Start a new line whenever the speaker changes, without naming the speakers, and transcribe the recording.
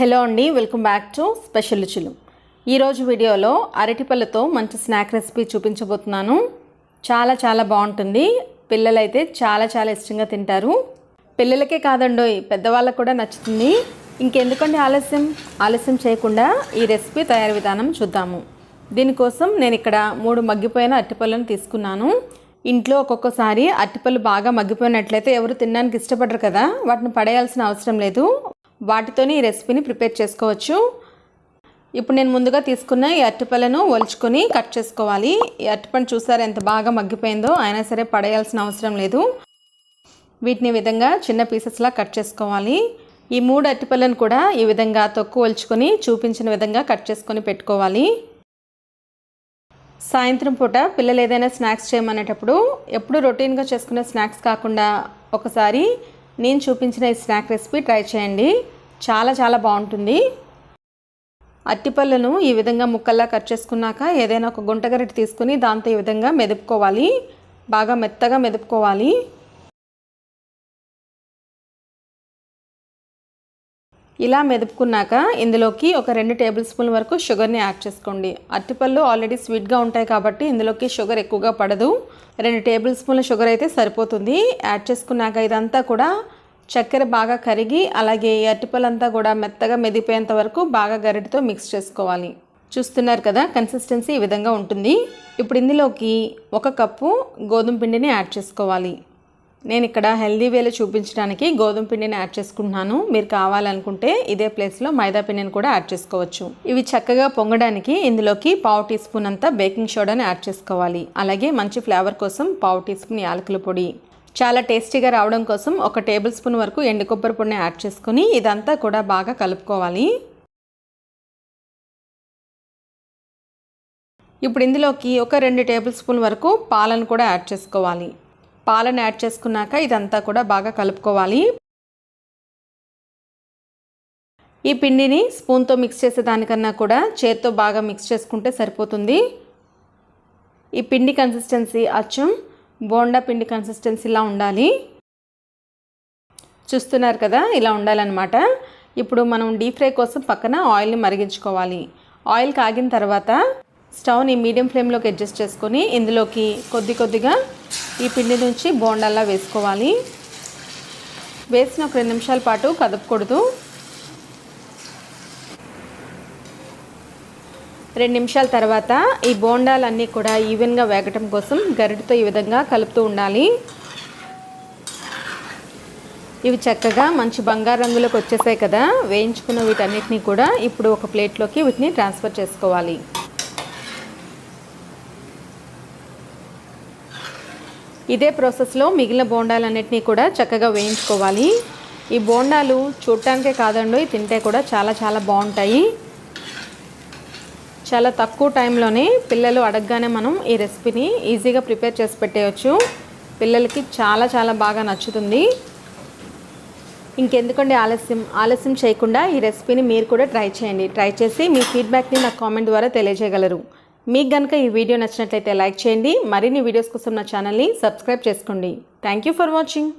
Hello అండి welcome back to special రుచులు. ఈరోజు వీడియోలో అరటిపళ్ళతో మంచి స్నాక్ రెసిపీ చూపించబోతున్నాను. చాలా చాలా బాగుంటుంది. పిల్లలైతే చాలా చాలా ఇష్టంగా తింటారు. పిల్లలకే కాదండోయ్ పెద్దవాళ్ళకు కూడా నచ్చుతుంది. ఇంకెందుకండి ఆలస్యం? ఆలస్యం చేయకుండా ఈ రెసిపీ తయారీ విధానం చూద్దాము. దీనికోసం నేను ఇక్కడ మూడు మగ్గిపోయిన అరటిపళ్ళను తీసుకున్నాను. ఇంట్లో ఒక్కొక్కసారి అరటిపళ్ళు బాగా మగ్గిపోయినట్లయితే ఎవరు తినడానికి ఇష్టపడరు కదా వాటిని పడేయాల్సిన అవసరం లేదు. వాటితోనే ఈ రెసిపీని ప్రిపేర్ చేసుకోవచ్చు. ఇప్పుడు నేను ముందుగా తీసుకున్న ఈ అరటిపళ్ళను ఒలుచుకొని కట్ చేసుకోవాలి. ఈ అరటిపండు చూసారు ఎంత బాగా మగ్గిపోయిందో? అయినా సరే పడేయాల్సిన అవసరం లేదు. వీటిని విధంగా చిన్న పీసెస్లా కట్ చేసుకోవాలి. ఈ మూడు అరటిపళ్ళను కూడా ఈ విధంగా తొక్కు ఒలుచుకొని చూపించిన విధంగా కట్ చేసుకొని పెట్టుకోవాలి. సాయంత్రం పూట పిల్లలు ఏదైనా స్నాక్స్ చేయమనేటప్పుడు ఎప్పుడు రొటీన్గా చేసుకునే స్నాక్స్ కాకుండా ఒకసారి నేను చూపించిన ఈ స్నాక్ రెసిపీ ట్రై చేయండి. చాలా చాలా బాగుంటుంది. అట్టిపళ్ళను ఈ విధంగా ముక్కల్లా కట్ చేసుకున్నాక ఏదైనా ఒక గుంటగరిటి తీసుకుని దాంతో ఈ విధంగా మెదుపుకోవాలి. బాగా మెత్తగా మెదుపుకోవాలి. ఇలా మెదుపుకున్నాక ఇందులోకి ఒక రెండు టేబుల్ స్పూన్ వరకు షుగర్ని యాడ్ చేసుకోండి. అరటిపళ్ళు ఆల్రెడీ స్వీట్గా ఉంటాయి కాబట్టి ఇందులోకి షుగర్ ఎక్కువగా పడదు. రెండు టేబుల్ స్పూన్ల షుగర్ అయితే సరిపోతుంది. యాడ్ చేసుకున్నాక ఇదంతా కూడా చక్కెర బాగా కరిగి అలాగే ఈ అరటిపళ్ళంతా కూడా మెత్తగా మెదిపోయేంత వరకు బాగా గరిటితో మిక్స్ చేసుకోవాలి. చూస్తున్నారు కదా కన్సిస్టెన్సీ ఈ విధంగా ఉంటుంది. ఇప్పుడు ఇందులోకి ఒక కప్పు గోధుమ పిండిని యాడ్ చేసుకోవాలి. నేను ఇక్కడ హెల్దీ వేలో చూపించడానికి గోధుమ పిండిని యాడ్ చేసుకుంటున్నాను. మీరు కావాలనుకుంటే ఇదే ప్లేస్లో మైదా పిండిని కూడా యాడ్ చేసుకోవచ్చు. ఇవి చక్కగా పొంగడానికి ఇందులోకి పావు టీ స్పూన్ అంతా బేకింగ్ సోడాని యాడ్ చేసుకోవాలి. అలాగే మంచి ఫ్లేవర్ కోసం పావు టీ స్పూన్ యాలకుల పొడి. చాలా టేస్టీగా రావడం కోసం ఒక టేబుల్ స్పూన్ వరకు ఎండు కొబ్బరి పొడిని యాడ్ చేసుకొని ఇదంతా కూడా బాగా కలుపుకోవాలి. ఇప్పుడు ఇందులోకి ఒక రెండు టేబుల్ స్పూన్ వరకు పాలను కూడా యాడ్ చేసుకోవాలి. పాలను యాడ్ చేసుకున్నాక ఇదంతా కూడా బాగా కలుపుకోవాలి. ఈ పిండిని స్పూన్తో మిక్స్ చేసేదానికన్నా కూడా చేత్తో బాగా మిక్స్ చేసుకుంటే సరిపోతుంది. ఈ పిండి కన్సిస్టెన్సీ అచ్చం బోండా పిండి కన్సిస్టెన్సీలా ఉండాలి. చూస్తున్నారు కదా ఇలా ఉండాలన్నమాట. ఇప్పుడు మనం డీప్ ఫ్రై కోసం పక్కన ఆయిల్ని మరిగించుకోవాలి. ఆయిల్ కాగిన తర్వాత స్టవ్ని మీడియం ఫ్లేమ్లోకి అడ్జస్ట్ చేసుకొని ఇందులోకి కొద్ది కొద్దిగా ఈ పిండి నుంచి బోండాల్లా వేసుకోవాలి. వేసిన ఒక రెండు నిమిషాల పాటు కదపకూడదు. రెండు నిమిషాల తర్వాత ఈ బోండాలన్నీ కూడా ఈవెన్గా వేగటం కోసం గరిటతో ఈ విధంగా కలుపుతూ ఉండాలి. ఇవి చక్కగా మంచి బంగారు రంగులోకి వచ్చేసాయి కదా. వేయించుకున్న వీటన్నిటిని కూడా ఇప్పుడు ఒక ప్లేట్లోకి వీటిని ట్రాన్స్ఫర్ చేసుకోవాలి. ఇదే ప్రాసెస్లో మిగిలిన బోండాలన్నింటినీ కూడా చక్కగా వేయించుకోవాలి. ఈ బోండాలు చూడటానికే కాదండి తింటే కూడా చాలా చాలా బాగుంటాయి. చాలా తక్కువ టైంలోనే పిల్లలు అడగగానే మనం ఈ రెసిపీని ఈజీగా ప్రిపేర్ చేసి పెట్టేయచ్చు. పిల్లలకి చాలా చాలా బాగా నచ్చుతుంది. ఇంకెందుకండి ఆలస్యం? ఆలస్యం చేయకుండా ఈ రెసిపీని మీరు కూడా ట్రై చేయండి. ట్రై చేసి మీ ఫీడ్బ్యాక్ని నాకు కామెంట్ ద్వారా తెలియజేయగలరు. మీకు కనుక ఈ వీడియో నచ్చినట్లయితే లైక్ చేయండి. మరిన్ని వీడియోస్ కోసం నా ఛానల్ని సబ్స్క్రైబ్ చేసుకోండి. Thank you for watching